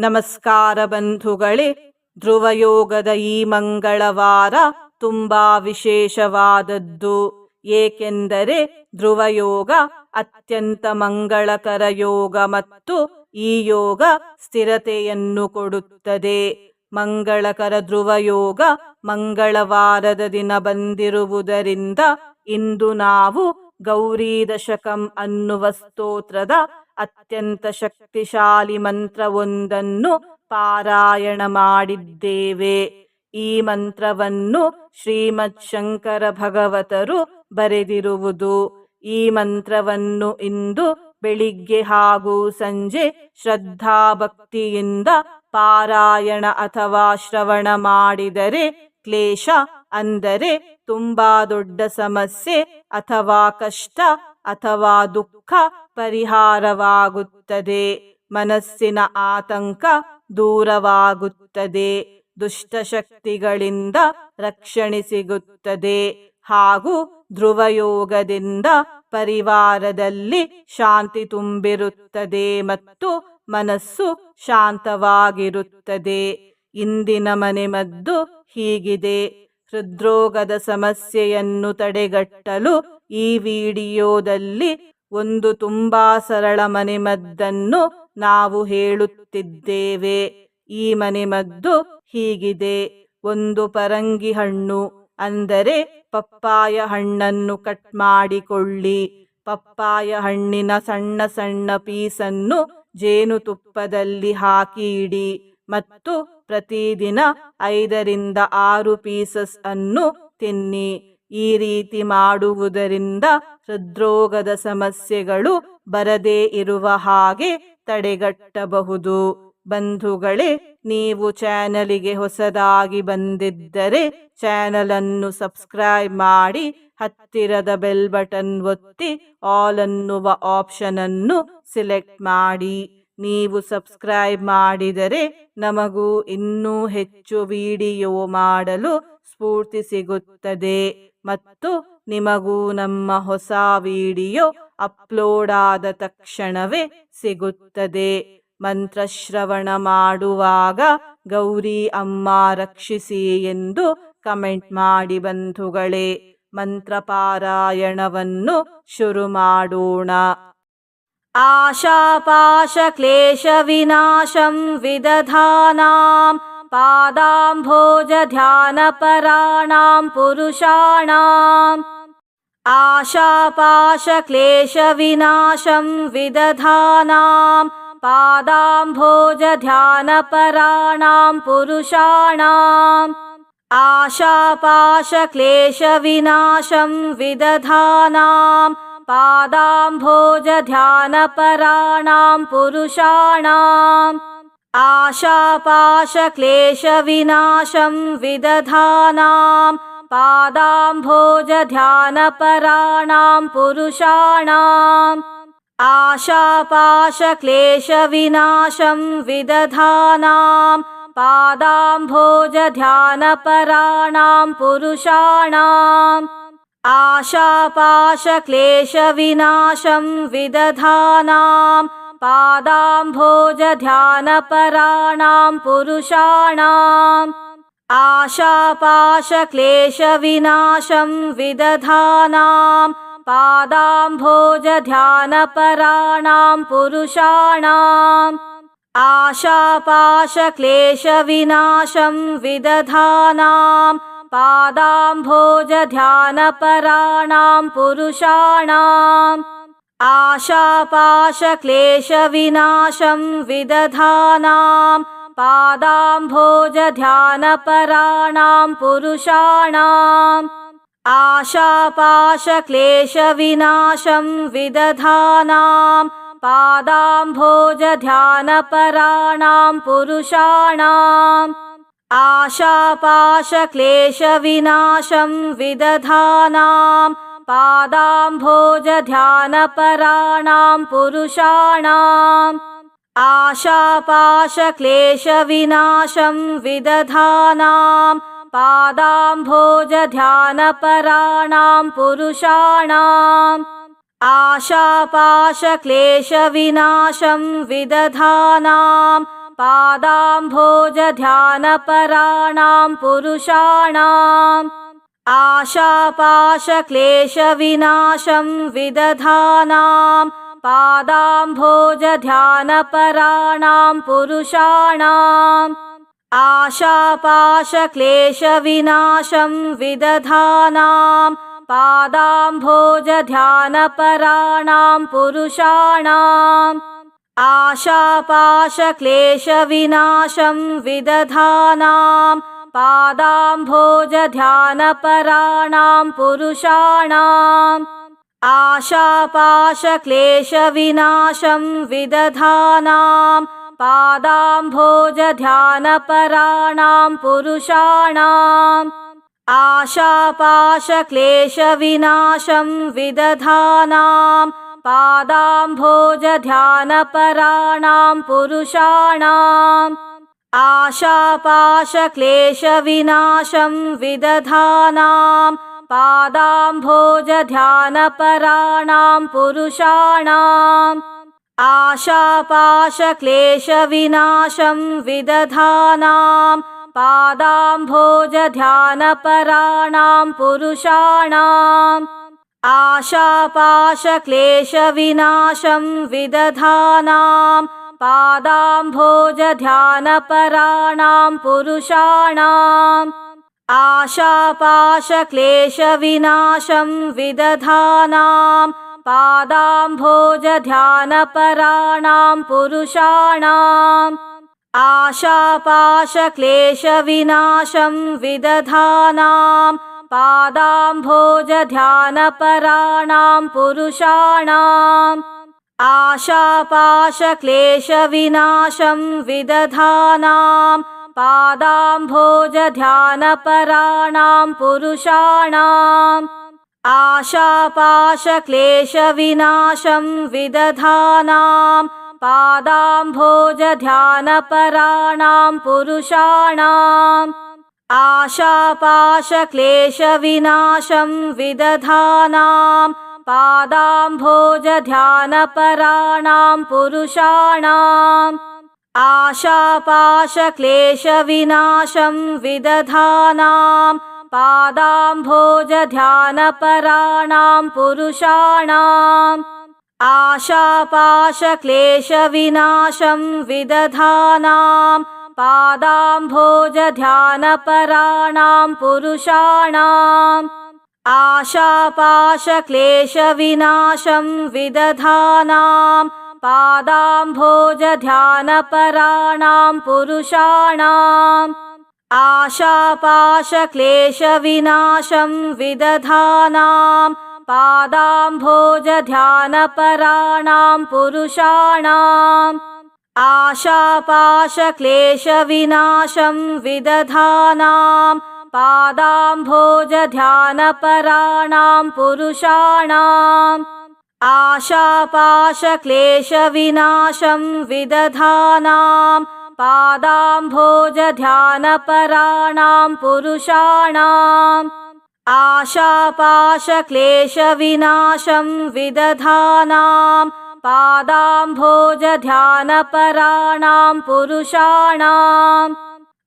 ನಮಸ್ಕಾರ ಬಂಧುಗಳೇ, ಧ್ರುವಯೋಗದ ಈ ಮಂಗಳವಾರ ತುಂಬಾ ವಿಶೇಷವಾದದ್ದು. ಏಕೆಂದರೆ ಧ್ರುವಯೋಗ ಅತ್ಯಂತ ಮಂಗಳಕರ ಯೋಗ ಮತ್ತು ಈ ಯೋಗ ಸ್ಥಿರತೆಯನ್ನು ಕೊಡುತ್ತದೆ. ಮಂಗಳಕರ ಧ್ರುವಯೋಗ ಮಂಗಳವಾರದ ದಿನ ಬಂದಿರುವುದರಿಂದ ಇಂದು ನಾವು ಗೌರಿ ದಶಕಂ ಅನ್ನುವ ಸ್ತೋತ್ರದ ಅತ್ಯಂತ ಶಕ್ತಿಶಾಲಿ ಮಂತ್ರವೊಂದನ್ನು ಪಾರಾಯಣ ಮಾಡಿದ್ದೇವೆ. ಈ ಮಂತ್ರವನ್ನು ಶ್ರೀಮತ್ ಶಂಕರ ಭಗವತರು ಬರೆದಿರುವುದು. ಈ ಮಂತ್ರವನ್ನು ಇಂದು ಬೆಳಿಗ್ಗೆ ಹಾಗೂ ಸಂಜೆ ಶ್ರದ್ಧಾಭಕ್ತಿಯಿಂದ ಪಾರಾಯಣ ಅಥವಾ ಶ್ರವಣ ಮಾಡಿದರೆ ಕ್ಲೇಶ ಅಂದರೆ ತುಂಬಾ ದೊಡ್ಡ ಸಮಸ್ಯೆ ಅಥವಾ ಕಷ್ಟ ಅಥವಾ ದುಃಖ ಪರಿಹಾರವಾಗುತ್ತದೆ. ಮನಸ್ಸಿನ ಆತಂಕ ದೂರವಾಗುತ್ತದೆ. ದುಷ್ಟಶಕ್ತಿಗಳಿಂದ ರಕ್ಷಣೆ ಸಿಗುತ್ತದೆ. ಹಾಗೂ ಧ್ರುವಯೋಗದಿಂದ ಪರಿವಾರದಲ್ಲಿ ಶಾಂತಿ ತುಂಬಿರುತ್ತದೆ ಮತ್ತು ಮನಸ್ಸು ಶಾಂತವಾಗಿರುತ್ತದೆ. ಇಂದಿನ ಮನೆಮದ್ದು ಹೀಗಿದೆ. ಹೃದ್ರೋಗದ ಸಮಸ್ಯೆಯನ್ನು ತಡೆಗಟ್ಟಲು ಈ ವಿಡಿಯೋದಲ್ಲಿ ಒಂದು ತುಂಬಾ ಸರಳ ಮನೆಮದ್ದನ್ನು ನಾವು ಹೇಳುತ್ತಿದ್ದೇವೆ. ಈ ಮನೆಮದ್ದು ಹೀಗಿದೆ. ಒಂದು ಪರಂಗಿ ಹಣ್ಣು, ಅಂದರೆ ಪಪ್ಪಾಯ ಹಣ್ಣನ್ನು ಕಟ್ ಮಾಡಿಕೊಳ್ಳಿ. ಪಪ್ಪಾಯ ಹಣ್ಣಿನ ಸಣ್ಣ ಸಣ್ಣ ಪೀಸನ್ನು ಜೇನುತುಪ್ಪದಲ್ಲಿ ಹಾಕಿ ಇಡಿ ಮತ್ತು ಪ್ರತಿದಿನ ಐದರಿಂದ ಆರು ಪೀಸಸ್ ಅನ್ನು ತಿನ್ನಿ. ಈ ರೀತಿ ಮಾಡುವುದರಿಂದ ಹೃದ್ರೋಗದ ಸಮಸ್ಯೆಗಳು ಬರದೇ ಇರುವ ಹಾಗೆ ತಡೆಗಟ್ಟಬಹುದು. ಬಂಧುಗಳೇ, ನೀವು ಚಾನಲಿಗೆ ಹೊಸದಾಗಿ ಬಂದಿದ್ದರೆ ಚಾನಲ್ ಅನ್ನು ಸಬ್ಸ್ಕ್ರೈಬ್ ಮಾಡಿ, ಹತ್ತಿರದ ಬೆಲ್ ಬಟನ್ ಒತ್ತಿ ಆಲ್ ಅನ್ನುವ ಆಪ್ಷನ್ ಅನ್ನು ಸಿಲೆಕ್ಟ್ ಮಾಡಿ. ನೀವು ಸಬ್ಸ್ಕ್ರೈಬ್ ಮಾಡಿದರೆ ನಮಗೂ ಇನ್ನೂ ಹೆಚ್ಚು ವಿಡಿಯೋ ಮಾಡಲು ಸ್ಫೂರ್ತಿ ಸಿಗುತ್ತದೆ. ಮತ್ತು ನಿಮಗೂ ನಮ್ಮ ಹೊಸ ವಿಡಿಯೋ ಅಪ್ಲೋಡ್ ಆದ ತಕ್ಷಣವೇ ಸಿಗುತ್ತದೆ ಮಂತ್ರಶ್ರವಣ ಮಾಡುವಾಗ ಗೌರಿ ಅಮ್ಮ ರಕ್ಷಿಸಿ ಎಂದು ಕಮೆಂಟ್ ಮಾಡಿ ಬಂಧುಗಳೇ ಮಂತ್ರಪಾರಾಯಣವನ್ನು ಶುರು ಮಾಡೋಣ आशापाशक्लेशविनाशं विदधानां पादाम्भोजध्यानपराणां पुरुषाणाम्। आशापाशक्लेशविनाशं विदधानां। पादाम्भोजध्यानपराणां पुरुषाणाम्। आशापाशक्लेशविनाशं विदधानाम् पादाम्भोजध्यानपराणां पुरुषाणाम् आशापाशक्लेशविनाशं विदधानां पादाम्भोजध्यानपराणां पुरुषाणाम् आशापाशक्लेशविनाशं विदधानां पादाम्भोजध्यानपराणां पुरुषाणाम् आशापाशक्लेशविनाशं विदधानां पादाम्भोजध्यानपराणां पुरुषाणाम्। आशापाशक्लेशविनाशं विदधानां पादाम्भोजध्यानपराणां पुरुषाणाम्। आशापाशक्लेशविनाशं विदधानां पादाम्भोजध्यानपराणां पुरुषाणाम् आशापाशक्लेशविनाशं विदधानां पादाम्भोजध्यानपराणां पुरुषाणाम्। आशापाशक्लेशविनाशं विदधानां पादाम्भोजध्यानपराणां पुरुषाणाम्। आशापाशक्लेशविनाशं विदधानां पादाम्भोजध्यानपराणां पुरुषाणाम्। आशापाशक्लेशविनाशं विदधानां। पादाम्भोजध्यानपराणां पुरुषाणाम्। आशापाशक्लेशविनाशं विदधानां। पादाम्भोजध्यानपराणां पुरुषाणाम् आशापाशक्लेशविनाशं विदधानां पादाम्भोजध्यानपराणां पुरुषाणाम्। आशापाशक्लेशविनाशं विदधानां पादाम्भोजध्यानपराणां पुरुषाणाम्। आशापाशक्लेशविनाशं विदधानां पादाम्भोजध्यानपराणां पुरुषाणाम् आशापाशक्लेशविनाशं विदधानां पादाम्भोजध्यानपराणां पुरुषाणाम् आशापाशक्लेशविनाशं विदधानां पादाम्भोजध्यानपराणां पुरुषाणाम् आशापाशक्लेशविनाशं विदधानां पादाम्भोजध्यानपराणां पुरुषाणाम् आशापाशक्लेशविनाशं विदधानां पादाम्भोजध्यानपराणां पुरुषाणाम् आशापाशक्लेशविनाशं विदधानां पादाम्भोजध्यानपराणां पुरुषाणाम्। आशापाशक्लेशविनाशं विदधानां पादाम्भोजध्यानपराणां पुरुषाणाम्। आशापाशक्लेशविनाशं विदधानां पादाम्भोजध्यानपराणां पुरुषाणाम् आशापाशक्लेशविनाशं विदधानां पादाम्भोजध्यानपराणां पुरुषाणाम्। आशापाशक्लेशविनाशं विदधानां पादाम्भोजध्यानपराणां पुरुषाणाम्। आशापाशक्लेशविनाशं विदधानां पादाम्भोजध्यानपराणां पुरुषाणाम्। आशापाशक्लेशविनाशं विदधानां। पादाम्भोजध्यानपराणां पुरुषाणाम्। आशापाशक्लेशविनाशं विदधानां। पादाम्भोजध्यानपराणां पुरुषाणाम् आशापाशक्लेशविनाशं विदधानां पादाम्भोजध्यानपराणां पुरुषाणाम् आशापाशक्लेशविनाशं विदधानां पादाम्भोजध्यानपराणां पुरुषाणाम् आशापाशक्लेशविनाशं विदधानां पादाम्भोजध्यानपराणां पुरुषाणाम्। आशापाशक्लेशविनाशं विदधानां पादाम्भोजध्यानपराणां पुरुषाणाम्। आशापाशक्लेशविनाशं विदधानां पादाम्भोजध्यानपराणां पुरुषाणाम्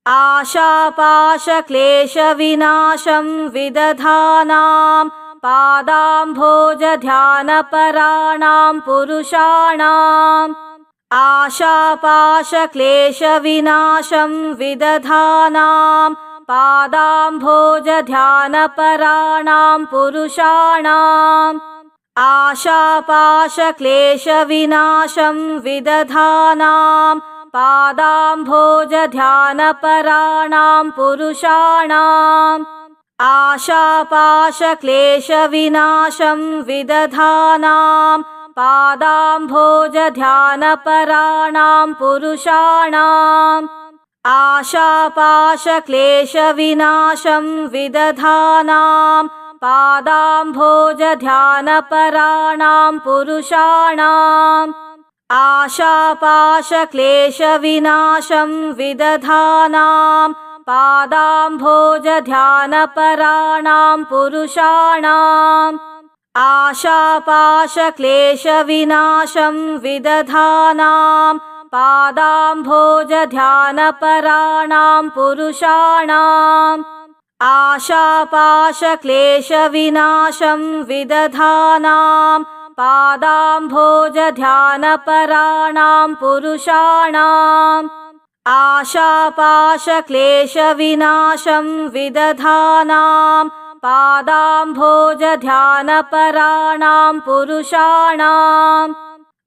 आशापाशक्लेशविनाशं विदधानां पादाम्भोजध्यानपराणां पुरुषाणाम् आशापाशक्लेशविनाशं विदधानां पादाम्भोजध्यानपराणां पुरुषाणाम् आशापाशक्लेशविनाशं विदधानां पादाम्भोजध्यानपराणां पुरुषाणाम्। आशापाशक्लेशविनाशं विदधानां पादाम्भोजध्यानपराणां पुरुषाणाम्। आशापाशक्लेशविनाशं विदधानां पादाम्भोजध्यानपराणां पुरुषाणाम् आशापाशक्लेशविनाशं विदधानां पादाम्भोजध्यानपराणां पुरुषाणाम् आशापाशक्लेशविनाशं विदधानां पादाम्भोजध्यानपराणां पुरुषाणाम् आशापाशक्लेशविनाशं विदधानां पादाम्भोजध्यानपराणां पुरुषाणाम्। आशापाशक्लेशविनाशं विदधानां पादाम्भोजध्यानपराणां पुरुषाणाम्।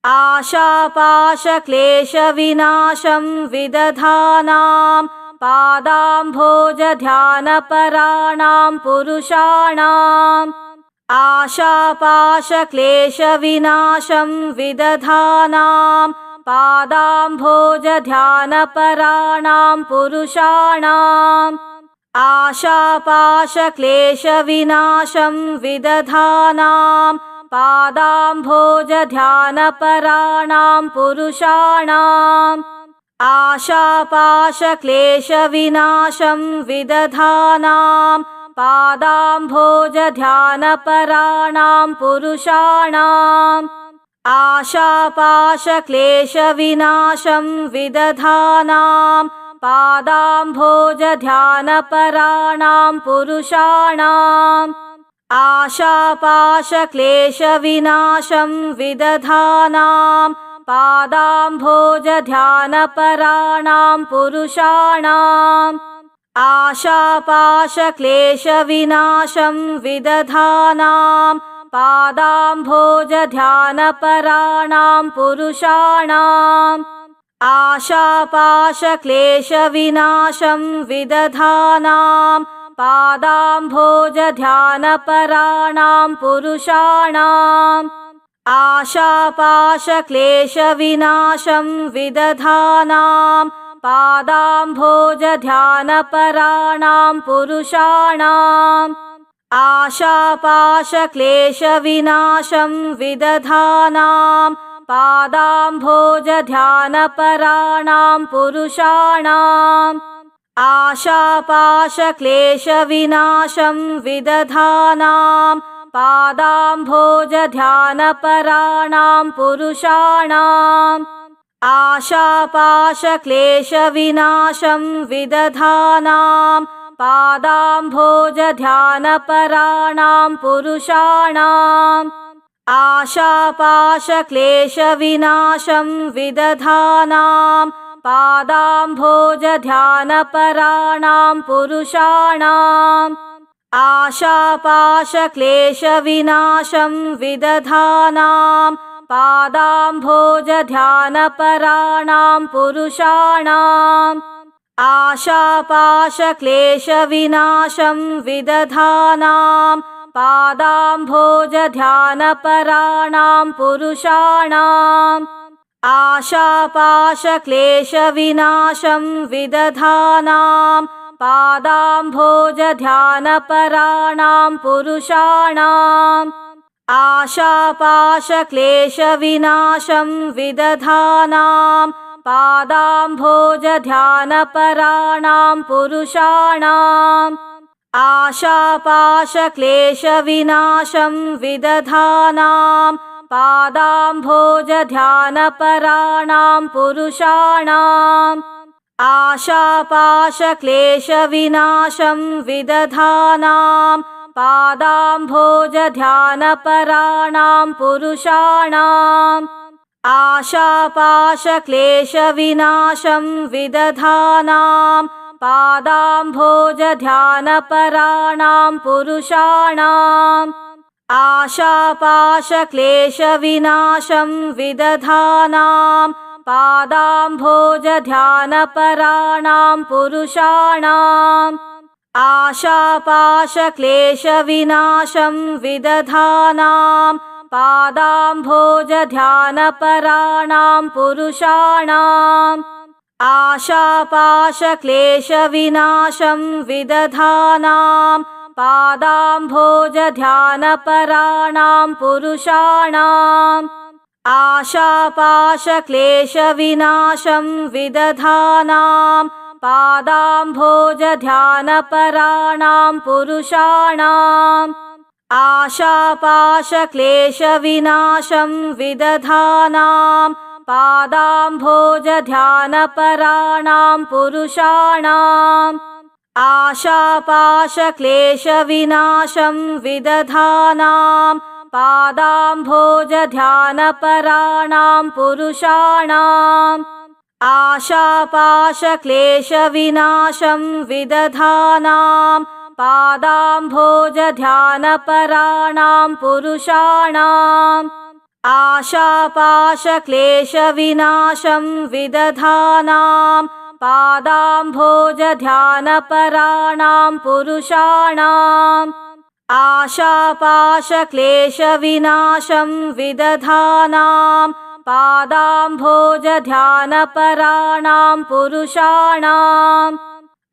आशापाशक्लेशविनाशं विदधानां पादाम्भोजध्यानपराणां पुरुषाणाम् आशापाशक्लेशविनाशं विदधानां पादाम्भोजध्यानपराणां पुरुषाणाम् आशापाशक्लेशविनाशं विदधानां पादाम्भोजध्यानपराणां पुरुषाणाम् आशापाशक्लेशविनाशं विदधानां पादाम्भोजध्यानपराणां पुरुषाणाम्। आशापाशक्लेशविनाशं विदधानां। पादाम्भोजध्यानपराणां पुरुषाणाम्। आशापाशक्लेशविनाशं विदधानां। पादाम्भोजध्यानपराणां पुरुषाणाम् आशापाशक्लेशविनाशं विदधानां पादाम्भोजध्यानपराणां पुरुषाणाम्। आशापाशक्लेशविनाशं विदधानां पादाम्भोजध्यानपराणां पुरुषाणाम्। आशापाशक्लेशविनाशं विदधानां पादाम्भोजध्यानपराणां पुरुषाणाम्। आशापाशक्लेशविनाशं विदधानां। पादाम्भोजध्यानपराणां पुरुषाणाम्। आशापाशक्लेशविनाशं विदधानां। पादाम्भोजध्यानपराणां पुरुषाणाम् आशापाशक्लेशविनाशं विदधानां पादाम्भोजध्यानपराणां पुरुषाणाम् आशापाशक्लेशविनाशं विदधानां पादाम्भोजध्यानपराणां पुरुषाणाम् आशापाशक्लेशविनाशं विदधानां पादाम्भोजध्यानपराणां पुरुषाणाम्। आशापाशक्लेशविनाशं विदधानां पादाम्भोजध्यानपराणां पुरुषाणाम्। आशापाशक्लेशविनाशं विदधानां पादाम्भोजध्यानपराणां पुरुषाणाम् आशापाशक्लेशविनाशं विदधानां पादाम्भोजध्यानपराणां पुरुषाणाम् आशापाशक्लेशविनाशं विदधानां पादाम्भोजध्यानपराणां पुरुषाणाम् आशापाशक्लेशविनाशं विदधानां पादाम्भोजध्यानपराणां पुरुषाणाम्। आशापाशक्लेशविनाशं विदधानां। पादाम्भोजध्यानपराणां पुरुषाणाम्। आशापाशक्लेशविनाशं विदधानां। पादाम्भोजध्यानपराणां पुरुषाणाम् आशापाशक्लेशविनाशं विदधानां पादाम्भोजध्यानपराणां पुरुषाणाम्। आशापाशक्लेशविनाशं विदधानां पादाम्भोजध्यानपराणां पुरुषाणाम्। आशापाशक्लेशविनाशं विदधानां पादाम्भोजध्यानपराणां पुरुषाणाम्। आशापाशक्लेशविनाशं विदधानां पादाम्भोजध्यानपराणां पुरुषाणाम्। आशापाशक्लेशविनाशं विदधानां पादाम्भोजध्यानपराणां पुरुषाणाम् आशापाशक्लेशविनाशं विदधानां पादाम्भोजध्यानपराणां पुरुषाणाम् आशापाशक्लेशविनाशं विदधानां पादाम्भोजध्यानपराणां पुरुषाणाम् आशापाशक्लेशविनाशं विदधानां पादाम्भोजध्यानपराणां पुरुषाणाम्।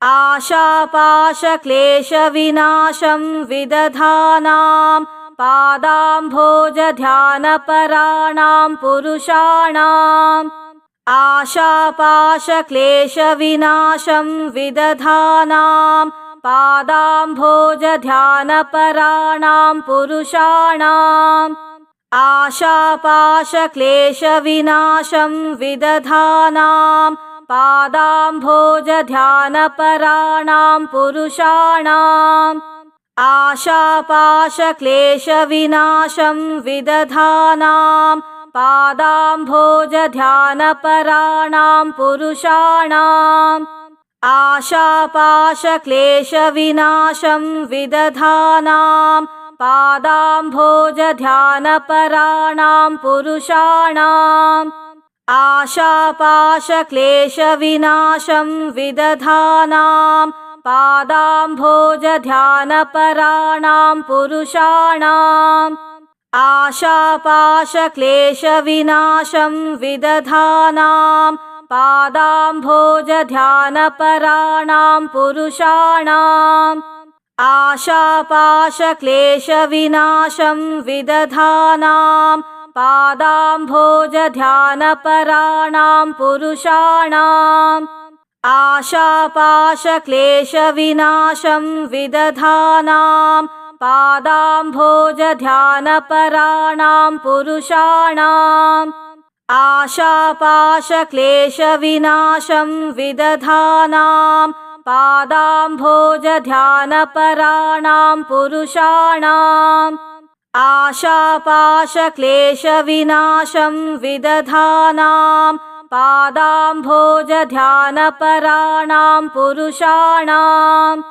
आशापाशक्लेशविनाशं विदधानां। पादाम्भोजध्यानपराणां पुरुषाणाम्। आशापाशक्लेशविनाशं विदधानां। पादाम्भोजध्यानपराणां पुरुषाणाम् आशापाशक्लेशविनाशं विदधानां पादाम्भोजध्यानपराणां पुरुषाणाम्। आशापाशक्लेशविनाशं विदधानां पादाम्भोजध्यानपराणां पुरुषाणाम्। आशापाशक्लेशविनाशं विदधानां पादाम्भोजध्यानपराणां पुरुषाणाम्। आशापाशक्लेशविनाशं विदधानां पादाम्भोजध्यानपराणां पुरुषाणाम्। आशापाशक्लेशविनाशं विदधानां पादाम्भोजध्यानपराणां पुरुषाणाम् आशापाशक्लेशविनाशं विदधानां पादाम्भोजध्यानपराणां पुरुषाणाम् आशापाशक्लेशविनाशं विदधानां पादाम्भोजध्यानपराणां पुरुषाणाम् आशापाशक्लेशविनाशं विदधानां पादाम्भोजध्यानपराणां पुरुषाणाम्। आशापाशक्लेशविनाशं विदधानां पादाम्भोजध्यानपराणां पुरुषाणाम्।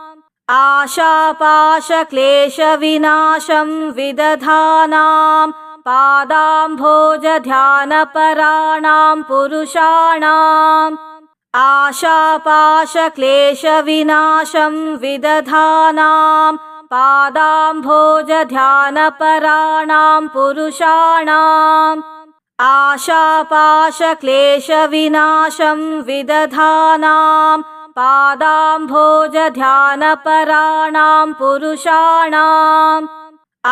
आशापाशक्लेशविनाशं विदधानां पादाम्भोजध्यानपराणां पुरुषाणाम् आशापाशक्लेशविनाशं विदधानां पादाम्भोजध्यानपराणां पुरुषाणाम् आशापाशक्लेशविनाशं विदधानां पादाम्भोजध्यानपराणां पुरुषाणाम्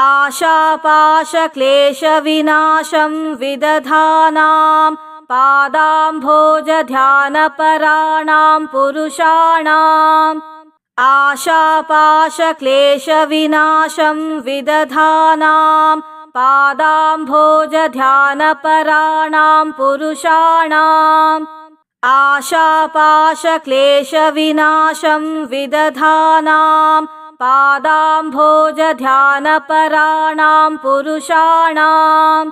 आशापाशक्लेशविनाशं विदधानां पादाम्भोजध्यानपराणां पुरुषाणाम्। आशापाशक्लेशविनाशं विदधानां। पादाम्भोजध्यानपराणां पुरुषाणाम्। आशापाशक्लेशविनाशं विदधानां। पादाम्भोजध्यानपराणां पुरुषाणाम्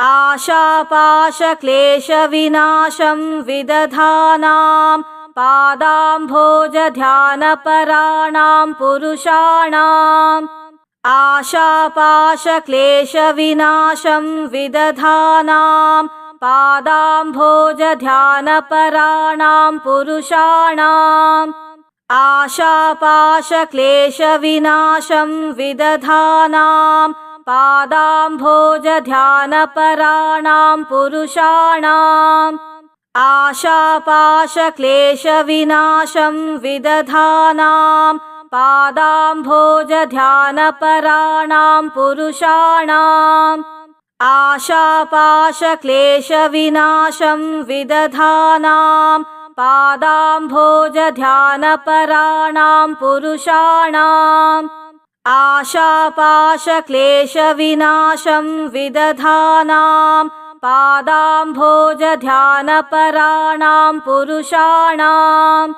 आशापाशक्लेशविनाशं विदधानां पादाम्भोजध्यानपराणां पुरुषाणाम्। आशापाशक्लेशविनाशं विदधानां पादाम्भोजध्यानपराणां पुरुषाणाम्। आशापाशक्लेशविनाशं विदधानां पादाम्भोजध्यानपराणां पुरुषाणाम्। आशापाशक्लेशविनाशं विदधानां पादाम्भोजध्यानपराणां पुरुषाणाम्। आशापाशक्लेशविनाशं विदधानां पादाम्भोजध्यानपराणां पुरुषाणाम् आशापाशक्लेशविनाशं विदधानां पादाम्भोजध्यानपराणां पुरुषाणाम्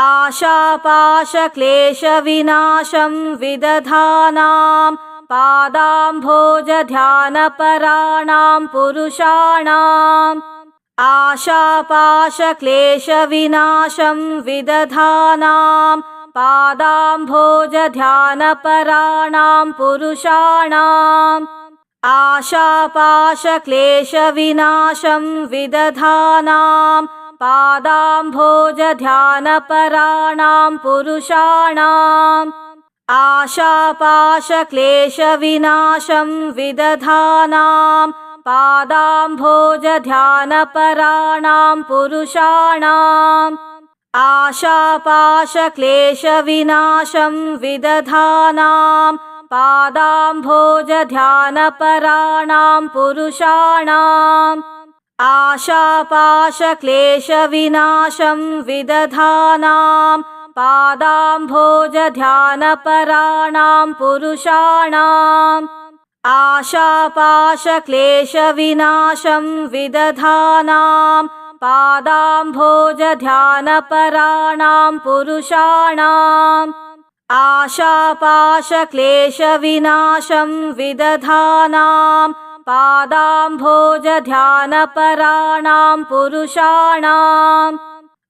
आशापाशक्लेशविनाशं विदधानां पादाम्भोजध्यानपराणां पुरुषाणाम् आशापाशक्लेशविनाशं विदधानां पादाम्भोजध्यानपराणां पुरुषाणाम्। आशापाशक्लेशविनाशं विदधानां पादाम्भोजध्यानपराणां पुरुषाणाम्। आशापाशक्लेशविनाशं विदधानां पादाम्भोजध्यानपराणां पुरुषाणाम् आशापाशक्लेशविनाशं विदधानां पादाम्भोजध्यानपराणां पुरुषाणाम्। आशापाशक्लेशविनाशं विदधानां पादाम्भोजध्यानपराणां पुरुषाणाम्। आशापाशक्लेशविनाशं विदधानां पादाम्भोजध्यानपराणां पुरुषाणाम्। आशापाशक्लेशविनाशं विदधानां। पादाम्भोजध्यानपराणां पुरुषाणाम्।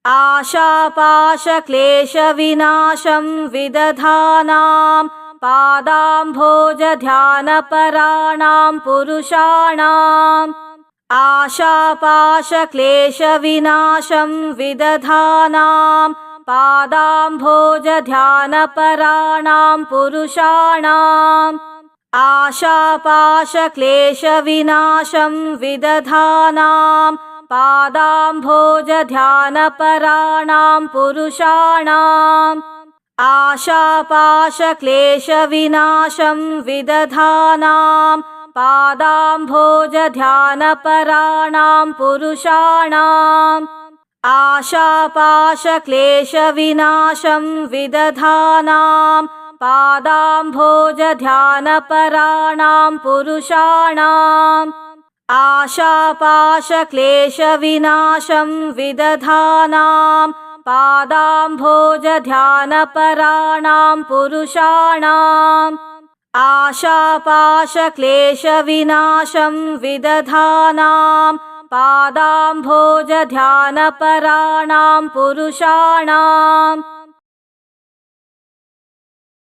आशापाशक्लेशविनाशं विदधानां। पादाम्भोजध्यानपराणां पुरुषाणाम् आशापाशक्लेशविनाशं विदधानां पादाम्भोजध्यानपराणां पुरुषाणाम् आशापाशक्लेशविनाशं विदधानां पादाम्भोजध्यानपराणां पुरुषाणाम् आशापाशक्लेशविनाशं विदधानां पादाम्भोजध्यानपराणां पुरुषाणाम्। आशापाशक्लेशविनाशं विदधानां पादाम्भोजध्यानपराणां पुरुषाणाम्। आशापाशक्लेशविनाशं विदधानां पादाम्भोजध्यानपराणां पुरुषाणाम् आशापाशक्लेशविनाशं विदधानां पादाम्भोजध्यानपराणां पुरुषाणाम्